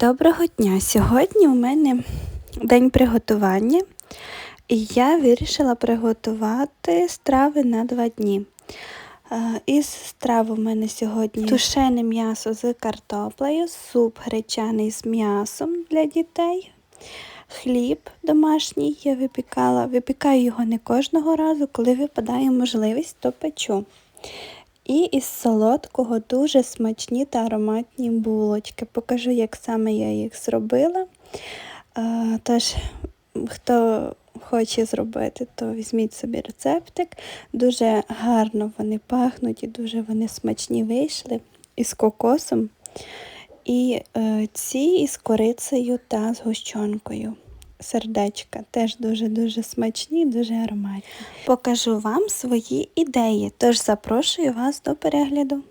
Доброго дня! Сьогодні у мене день приготування, і я вирішила приготувати страви на два дні. Е, Із страв у мене сьогодні тушене м'ясо з картоплею, суп гречаний з м'ясом для дітей, хліб домашній я випікала. Випікаю його не кожного разу, коли випадає можливість, то печу. І із солодкого дуже смачні та ароматні булочки. Покажу, як саме я їх зробила. Тож, хто хоче зробити, то візьміть собі рецептик. Дуже гарно вони пахнуть і дуже вони смачні вийшли із кокосом. І е, ці із корицею та з гущонкою сердечка. Теж дуже-дуже смачні, дуже ароматні. Покажу вам свої ідеї, тож запрошую вас до перегляду.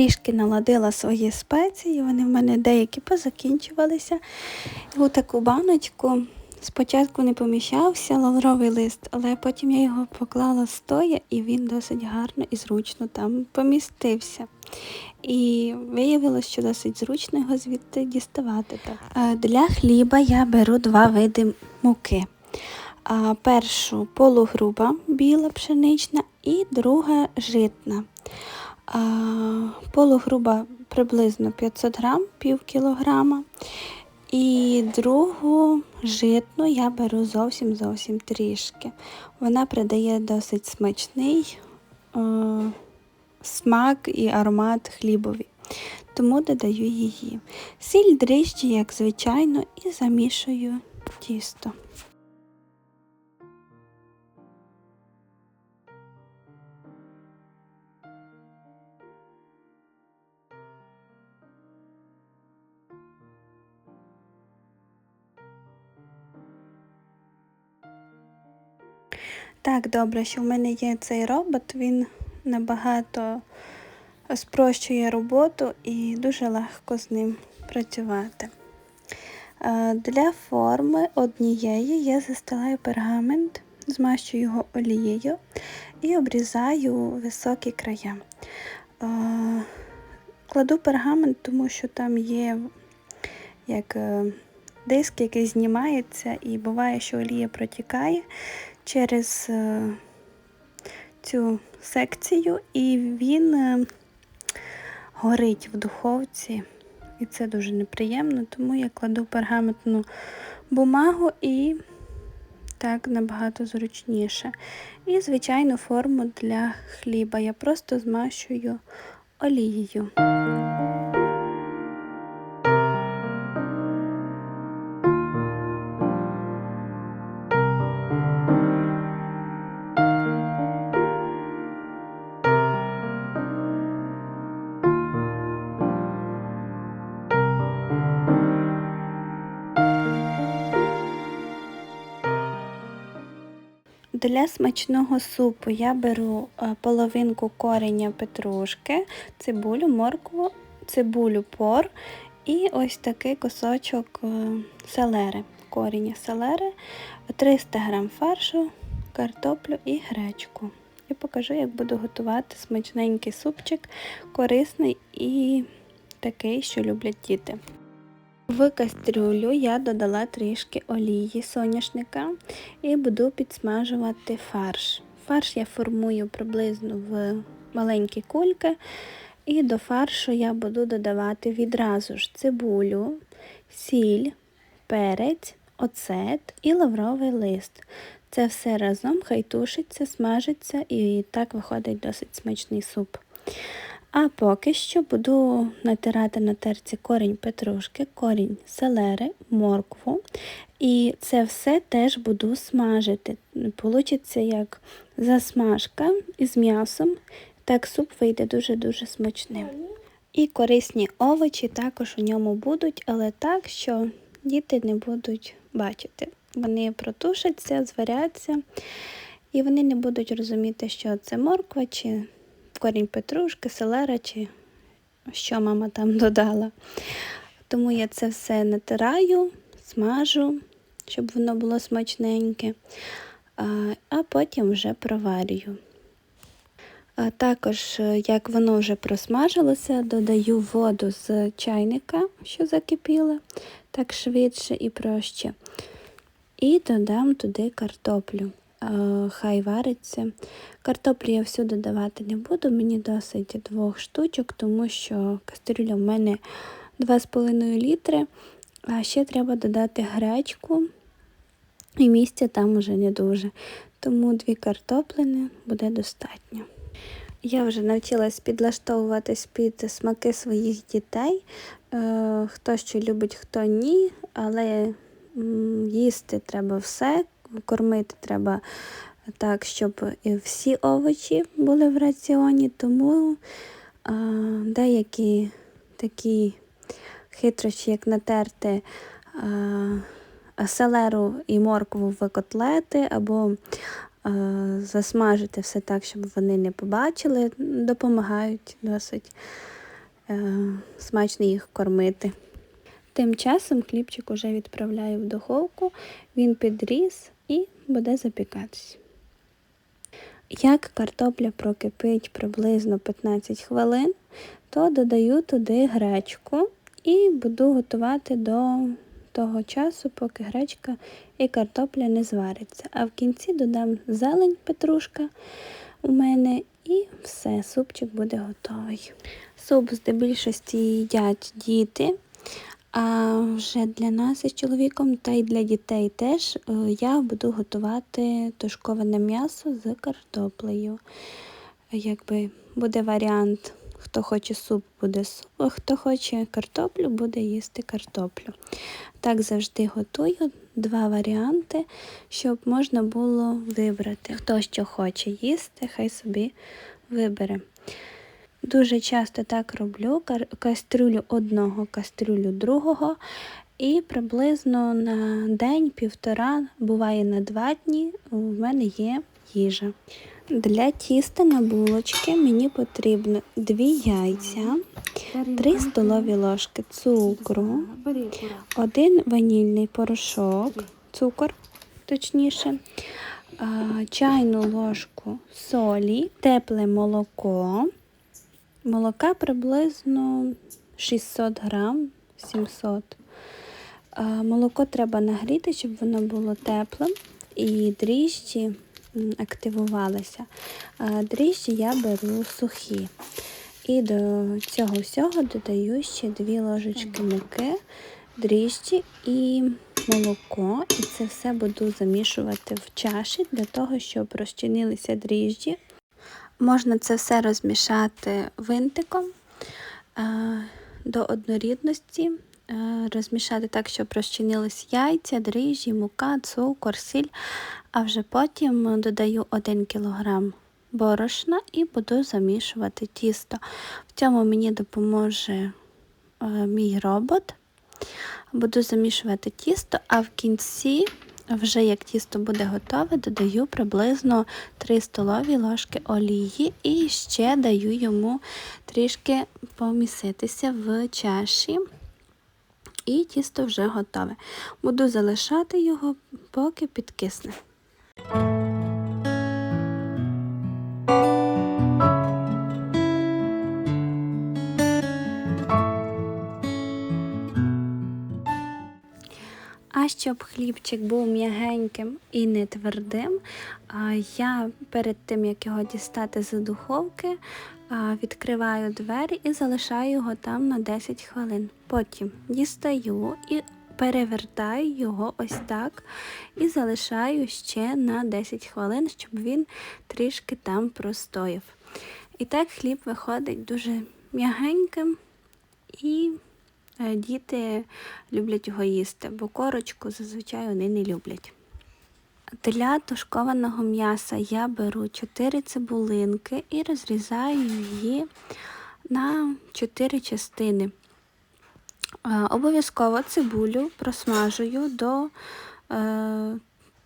Трішки наладила свої спеції, вони в мене деякі позакінчувалися. У таку баночку спочатку не поміщався лавровий лист, але потім я його поклала стоя і він досить гарно і зручно там помістився. І виявилось, що досить зручно його звідти діставати. Так. Для хліба я беру два види муки. Першу полугруба біла пшенична і друга житна. Полугруба приблизно 500 грам, пів кілограма. І другу житну я беру зовсім зовсім трішки. Вона придає досить смачний е, смак і аромат хлібові. Тому додаю її. Сіль дріжджі, як звичайно, і замішую тісто. Так, добре, що в мене є цей робот, він набагато спрощує роботу і дуже легко з ним працювати. Для форми однієї я застилаю пергамент, змащую його олією і обрізаю високі края. Кладу пергамент, тому що там є як е, диск, який знімається, і буває, що олія протікає через е, цю секцію, і він е, горить в духовці. І це дуже неприємно, тому я кладу пергаментну бумагу і так набагато зручніше. І, звичайну форму для хліба я просто змащую олією. Для смачного супу я беру е, половинку кореня петрушки, цибулю, моркву, цибулю пор і ось такий кусочок е, селери, коріння селери, 300 г фаршу, картоплю і гречку. І покажу, як буду готувати смачненький супчик, корисний і такий, що люблять діти. В кастрюлю я додала трішки олії соняшника і буду підсмажувати фарш. Фарш я формую приблизно в маленькі кульки, і до фаршу я буду додавати відразу ж цибулю, сіль, перець, оцет і лавровий лист. Це все разом хай тушиться, смажиться і так виходить досить смачний суп. А поки що буду натирати на терці корінь петрушки, корінь селери, моркву. І це все теж буду смажити. Получиться як засмажка із м'ясом. Так суп вийде дуже-дуже смачним. І корисні овочі також у ньому будуть, але так, що діти не будуть бачити. Вони протушаться, зваряться, і вони не будуть розуміти, що це морква чи корінь петрушки, селера чи що мама там додала. Тому я це все натираю, смажу, щоб воно було смачненьке, а потім вже проварюю. А Також, е, як воно вже просмажилося, додаю воду з чайника, що закипіла, так швидше і проще. І додам туди картоплю. Хай вариться. Картоплю я всю додавати не буду, мені досить двох штучок, тому що кастрюля в мене 2,5 літри, а ще треба додати гречку, і місця там уже не дуже. Тому дві картоплини буде достатньо. Я вже навчилась підлаштовуватись під смаки своїх дітей. Е, хто що любить, хто ні, але їсти треба все, кормити треба так, щоб всі овочі були в раціоні, тому а, деякі такі хитрощі, як натерти а, селеру і моркву в котлети, або а, засмажити все так, щоб вони не побачили, допомагають досить а, смачно їх кормити. Тим часом хлібчик уже відправляю в духовку, він підріс буде запікатись. Як картопля прокипить приблизно 15 хвилин, то додаю туди гречку і буду готувати до того часу, поки гречка і картопля не звариться. А в кінці додам зелень петрушка у мене і все, супчик буде готовий. Суп здебільшості їдять діти. А вже для нас із чоловіком та й для дітей теж е, я буду готувати тушковане м'ясо з картоплею. Якби буде варіант, хто хоче суп, буде суп, а хто хоче картоплю, буде їсти картоплю. Так завжди готую два варіанти, щоб можна було вибрати. Хто що хоче їсти, хай собі вибере. Дуже часто так роблю кастрюлю одного, кастрюлю другого. І приблизно на день-півтора, буває на два дні, у мене є їжа. Для тіста на булочки мені потрібно 2 яйця, 3 столові ложки цукру, один ванільний порошок, цукор, точніше, чайну ложку солі, тепле молоко. Молока приблизно 600 грам, 700. Молоко треба нагріти, щоб воно було теплим і дріжджі активувалися. Дріжджі я беру сухі. І до цього всього додаю ще 2 ложечки муки, дріжджі і молоко. І це все буду замішувати в чаші для того, щоб розчинилися дріжджі. Можна це все розмішати винтиком до однорідності, розмішати так, щоб розчинились яйця, дріжджі, мука, цукор, сіль, а вже потім додаю 1 кг борошна і буду замішувати тісто. В цьому мені допоможе мій робот. Буду замішувати тісто, а в кінці Вже як тісто буде готове, додаю приблизно 3 столові ложки олії і ще даю йому трішки поміситися в чаші. І тісто вже готове. Буду залишати його, поки підкисне. Щоб хлібчик був м'ягеньким і не твердим, я перед тим, як його дістати з духовки, відкриваю двері і залишаю його там на 10 хвилин. Потім дістаю і перевертаю його ось так і залишаю ще на 10 хвилин, щоб він трішки там простояв. І так хліб виходить дуже м'ягеньким і діти люблять його їсти, бо корочку зазвичай вони не люблять. Для тушкованого м'яса я беру 4 цибулинки і розрізаю її на 4 частини. Е, обов'язково цибулю просмажую до е,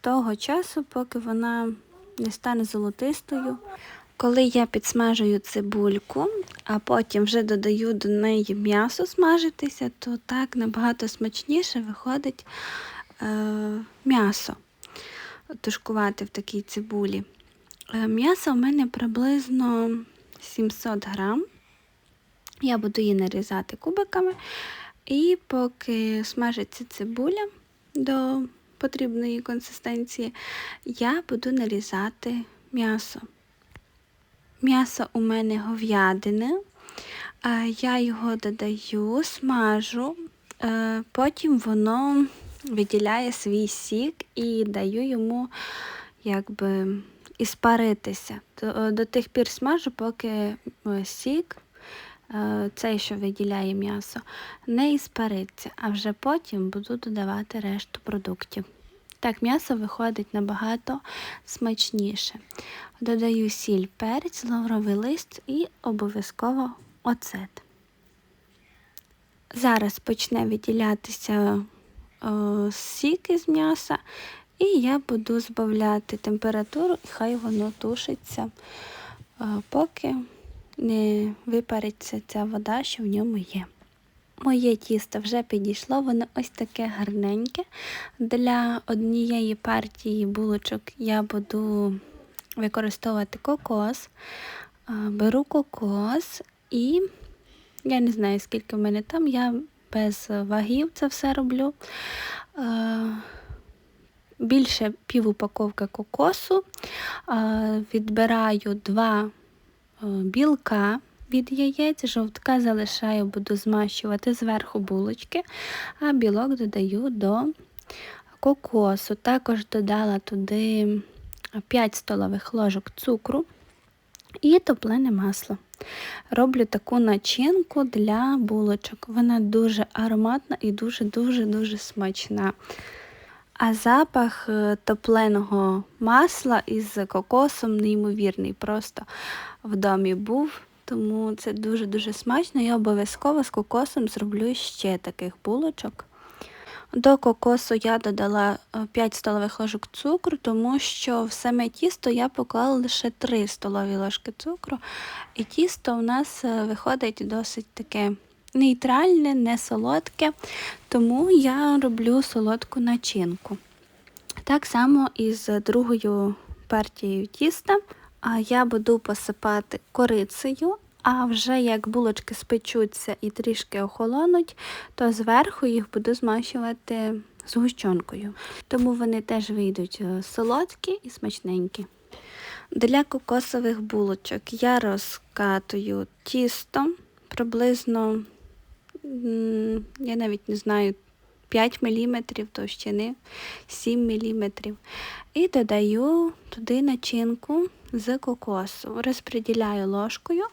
того часу, поки вона не стане золотистою. Коли я підсмажую цибульку, а потім вже додаю до неї м'ясо смажитися, то так набагато смачніше виходить е, м'ясо тушкувати в такій цибулі. Е, м'ясо у мене приблизно 700 грам. Я буду її нарізати кубиками. І поки смажиться цибуля до потрібної консистенції, я буду нарізати м'ясо. М'ясо у мене говядине, я його додаю, смажу, е, потім воно виділяє свій сік і даю йому якби іспаритися. До, до тих пір смажу, поки е, сік, е, цей, що виділяє м'ясо, не іспариться, а вже потім буду додавати решту продуктів. Так, м'ясо виходить набагато смачніше. Додаю сіль, перець, лавровий лист і обов'язково оцет. Зараз почне виділятися о, сік із м'яса, і я буду збавляти температуру, і хай воно тушиться, о, поки не випариться ця вода, що в ньому є. Моє тісто вже підійшло, воно ось таке гарненьке. Для однієї партії булочок я буду використовувати кокос. Беру кокос і я не знаю, скільки в мене там, я без вагів це все роблю. Більше пів упаковки кокосу, відбираю два білка від яєць, жовтка залишаю, буду змащувати зверху булочки, а білок додаю до кокосу. Також додала туди 5 столових ложок цукру і топлене масло. Роблю таку начинку для булочок. Вона дуже ароматна і дуже-дуже-дуже смачна. А запах е, топленого масла із кокосом неймовірний. Просто в домі був. Тому це дуже-дуже смачно. Я обов'язково з кокосом зроблю ще таких булочок. До кокосу я додала 5 е, столових ложок цукру, тому що в саме тісто я поклала лише 3 столові ложки цукру. І тісто у нас е, виходить досить таке нейтральне, не солодке, тому я роблю солодку начинку. Так само і з другою партією тіста я буду посипати корицею, а вже як булочки спечуться і трішки охолонуть, то зверху їх буду змащувати згущенкою. Тому вони теж вийдуть е, солодкі і смачненькі. Для кокосових булочок я розкатую тісто приблизно, я навіть не знаю, 5 мм товщини, 7 мм. І додаю туди начинку з кокосу. Розподіляю ложкою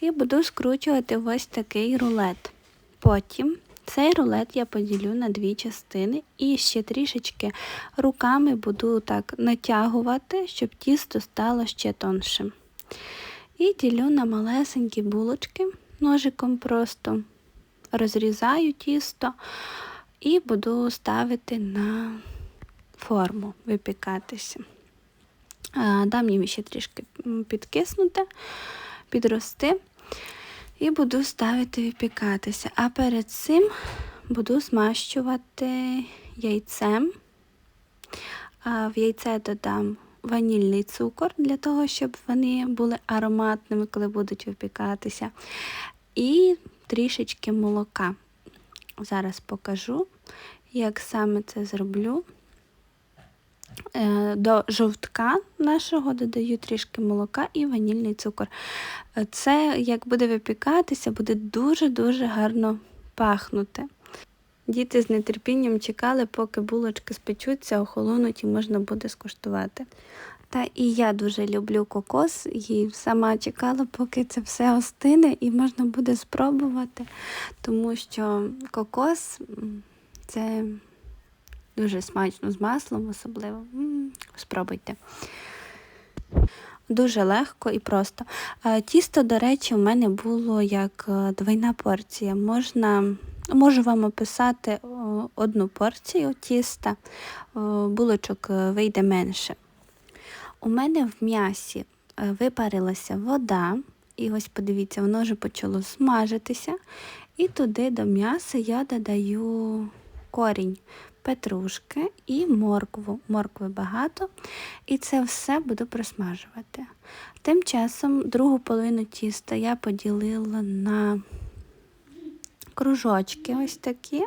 і буду скручувати ось такий рулет. Потім цей рулет я поділю на дві частини і ще трішечки руками буду так натягувати, щоб тісто стало ще тоншим. І ділю на малесенькі булочки, ножиком просто розрізаю тісто і буду ставити на форму випікатися. Дам їм ще трішки підкиснути, підрости і буду ставити випікатися. А перед цим буду змащувати яйцем. В яйце додам ванільний цукор для того, щоб вони були ароматними, коли будуть випікатися. І трішечки молока. Зараз покажу, як саме це зроблю. Е, До жовтка нашого додаю трішки молока і ванільний цукор. Е, Це, як буде випікатися, буде дуже-дуже гарно пахнути. Діти з нетерпінням чекали, поки булочки спечуться, охолонуть і можна буде скуштувати. Та і я дуже люблю кокос, і сама чекала, поки це все остине і можна буде спробувати, тому що кокос це дуже смачно з маслом, особливо. Спробуйте. Дуже легко і просто. Е, Тісто, до речі, у мене було як е, двойна порція. Можна, можу вам описати одну порцію тіста, булочок е, вийде менше. У мене в м'ясі е, випарилася вода, і ось подивіться, воно вже почало смажитися. І туди до м'яса я додаю корінь петрушки і моркву. Моркви багато. І це все буду просмажувати. Тим часом другу половину тіста я поділила на кружочки ось такі. У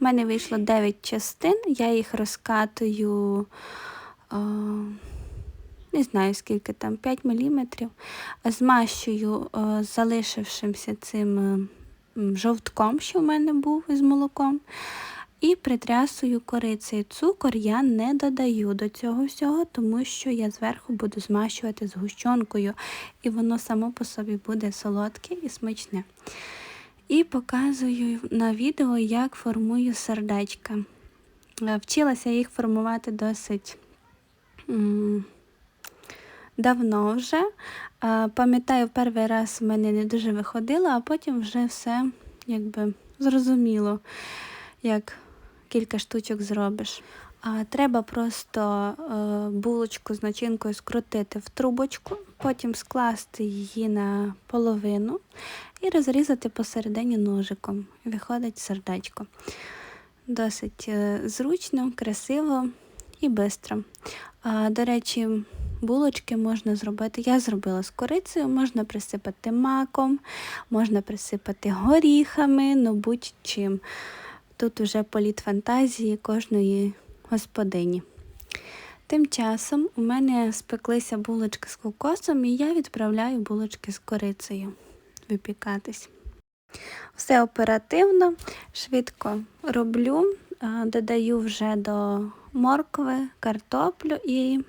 мене вийшло 9 частин, я їх розкатую. О, не знаю скільки там, 5 мм, змащую е, залишившимся цим е, жовтком, що в мене був із молоком, і притрясую корицею. Цукор я не додаю до цього всього, тому що я зверху буду змащувати згущенкою, і воно само по собі буде солодке і смачне. І показую на відео, як формую сердечка. Е, Вчилася їх формувати досить. Давно вже. Пам'ятаю, перший раз в мене не дуже виходило, а потім вже все якби зрозуміло, як кілька штучок зробиш. А, Треба просто е, булочку з начинкою скрутити в трубочку, потім скласти її на половину і розрізати посередині ножиком. Виходить сердечко. Досить е, зручно, красиво і швидко. До речі, булочки можна зробити. Я зробила з корицею, можна присипати маком, можна присипати горіхами, ну будь-чим. Тут уже політ фантазії кожної господині. Тим часом у мене спеклися булочки з кокосом, і я відправляю булочки з корицею випікатись. Все оперативно, швидко роблю, додаю вже до моркви, картоплю і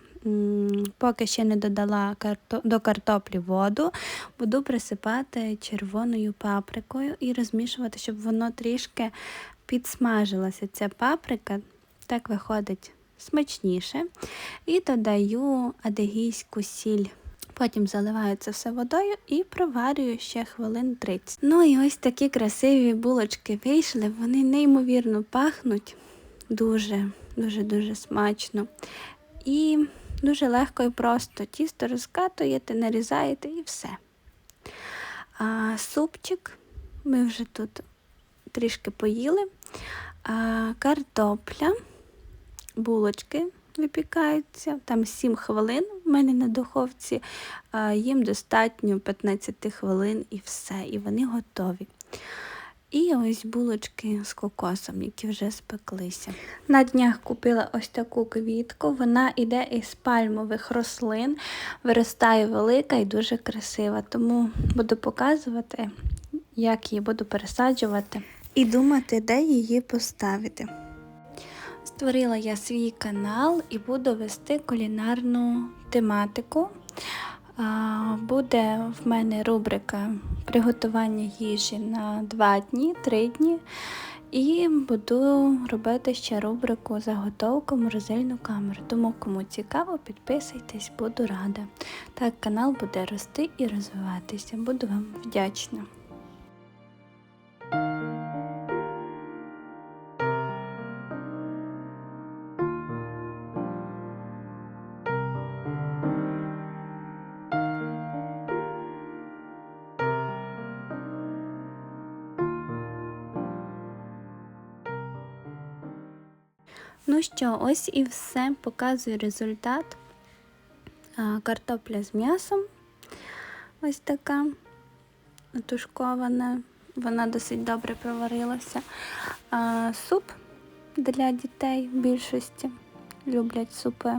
поки ще не додала до картоплі воду, буду присипати червоною паприкою і розмішувати, щоб воно трішки підсмажилася ця паприка. Так виходить смачніше. І додаю адегійську сіль. Потім заливаю це все водою і проварюю ще хвилин 30. Ну і ось такі красиві булочки вийшли. Вони неймовірно пахнуть дуже, дуже, дуже смачно. І дуже легко і просто. Тісто розкатуєте, нарізаєте і все. А супчик ми вже тут трішки поїли. А, картопля, булочки випікаються, там 7 хвилин в мене на духовці, а, їм достатньо 15 хвилин і все, і вони готові. І ось булочки з кокосом, які вже спеклися. На днях купила ось таку квітку. Вона йде із пальмових рослин, виростає велика і дуже красива. Тому буду показувати, як її буду пересаджувати і думати, де її поставити. Створила я свій канал і буду вести кулінарну тематику. Буде в мене рубрика приготування їжі на 2 дні, 3 дні. І буду робити ще рубрику заготовку морозильну камеру. Тому кому цікаво, підписуйтесь, буду рада. Так канал буде рости і розвиватися. Буду вам вдячна. Ну що, ось і все. Показую результат. Картопля з м'ясом. Ось така тушкована. Вона досить добре проварилася. Суп для дітей в більшості. Люблять супи.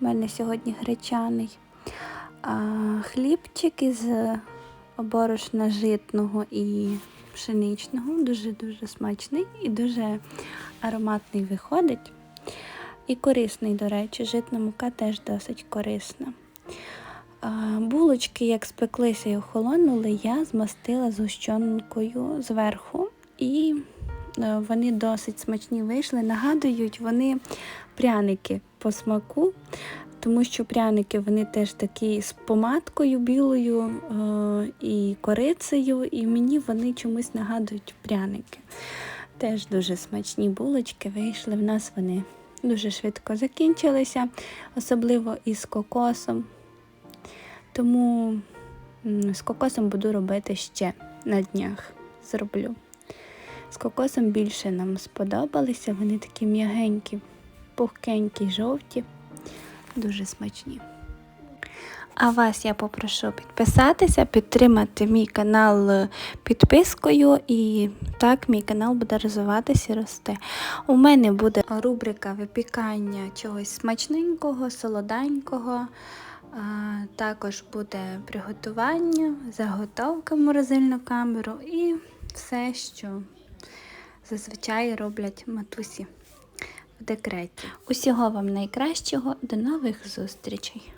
У мене сьогодні гречаний. Хлібчик із борошна житного і пшеничного. Дуже-дуже смачний і дуже ароматний виходить. І корисний, до речі, житна мука теж досить корисна. Булочки, як спеклися і охолонули, я змастила згущенкою зверху. І е, вони досить смачні вийшли. Нагадують вони пряники по смаку, тому що пряники вони теж такі з помадкою білою е, і корицею, і мені вони чомусь нагадують пряники. Теж дуже смачні булочки вийшли. В нас вони дуже швидко закінчилися, особливо із кокосом. Тому з кокосом буду робити ще на днях. Зроблю. З кокосом більше нам сподобалися. Вони такі м'ягенькі, пухкенькі, жовті, дуже смачні. А вас я попрошу підписатися, підтримати мій канал е, підпискою, і так мій канал буде розвиватися і рости. У мене буде рубрика випікання чогось смачненького, солоденького. Також буде приготування, заготовка в морозильну камеру і все, що зазвичай роблять матусі в декреті. Усього вам найкращого, до нових зустрічей!